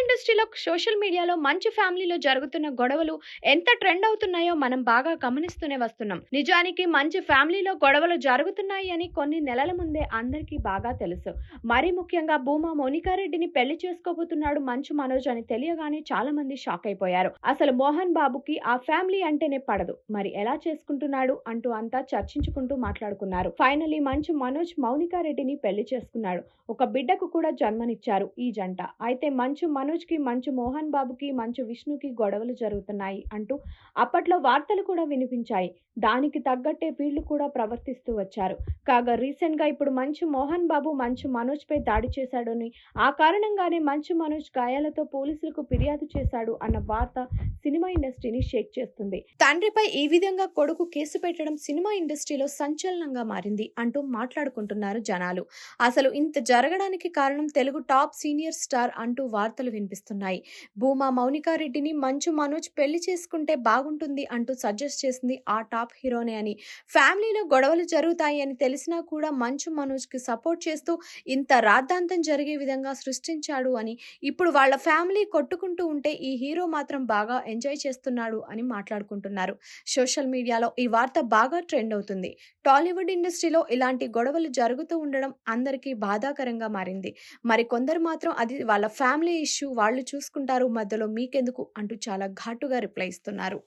ఇండస్ట్రీలో సోషల్ మీడియాలో మంచి ఫ్యామిలీలో జరుగుతున్న గొడవలు ఎంత ట్రెండ్ అవుతున్నాయో మనం బాగా గమనిస్తూనే వస్తున్నాం. నిజానికి మంచి ఫ్యామిలీలో గొడవలు జరుగుతున్నాయి అని కొన్ని నెలల ముందే అందరికీ బాగా తెలుసు. మరీ ముఖ్యంగా భూమా మోనికారెడ్డిని పెళ్ళి చేసుకోబోతున్నాడు మంచు మనోజ్ అని తెలియగానే చాలా మంది షాక్ అయిపోయారు. అసలు మోహన్ బాబుకి ఆ ఫ్యామిలీ అంటేనే పడదు. మరి ఎలా చేసుకుంటున్నాడు అంటూ అంతా చర్చించుకుంటూ మాట్లాడుకున్నారు. ఫైనలీ మంచు మనోజ్ మౌనికారెడ్డిని పెళ్ళి చేసుకున్నాడు. ఒక బిడ్డకు కూడా జన్మనిచ్చారు ఈ జంట. అయితే మంచు మనోజ్ కి మంచు మోహన్ బాబుకి మంచు విష్ణుకి గొడవలు జరుగుతున్నాయి అంటూ అప్పట్లో వార్తలు కూడా వినిపించాయి. దానికి తగ్గట్టే వీళ్ళు కూడా ప్రవర్తిస్తూ వచ్చారు. కాగా రీసెంట్గా ఇప్పుడు మంచు మోహన్ బాబు మంచు మనోజ్ పై దాడి చేశాడని ఆ కారణంగానే మంచు మనోజ్ గాయాలతో పోలీసులకు ఫిర్యాదు చేశాడు అన్న వార్త సినిమా ఇండస్ట్రీని షేక్ చేస్తుంది. తండ్రిపై ఈ విధంగా కొడుకు కేసు పెట్టడం సినిమా ఇండస్ట్రీలో సంచలనంగా మారింది అంటూ మాట్లాడుకుంటున్నారు జనాలు. అసలు ఇంత జరగడానికి కారణం తెలుగు టాప్ సీనియర్ స్టార్ అంటూ వార్తలు వినిపిస్తున్నాయి. భూమా మౌనికారెడ్డిని మంచు మనోజ్ పెళ్ళి చేసుకుంటే బాగుంటుంది అంటూ సజెస్ట్ చేసింది ఆ టాప్ హీరోనే అని. ఫ్యామిలీలో గొడవలు జరుగుతాయి అని తెలిసినా కూడా మంచు మనోజ్కి సపోర్ట్ చేస్తూ ఇంత రాద్ధాంతం జరిగే విధంగా సృష్టించాడు అని. ఇప్పుడు వాళ్ళ ఫ్యామిలీ కొట్టుకుంటూ ఉంటే ఈ హీరో మాత్రం బాగా ఎంజాయ్ చేస్తున్నాడు అని మాట్లాడుకుంటున్నారు. సోషల్ మీడియాలో ఈ వార్త బాగా ట్రెండ్ అవుతుంది. టాలీవుడ్ ఇండస్ట్రీలో ఇలాంటి గొడవలు జరుగుతూ ఉండడం అందరికీ బాధాకరంగా మారింది. మరి కొందరు మాత్రం అది వాళ్ళ ఫ్యామిలీ ఇష్యూ వాళ్ళు చూసుకుంటారు మధ్యలో మీకెందుకు అంటూ చాలా ఘాటుగా రిప్లై ఇస్తున్నారు.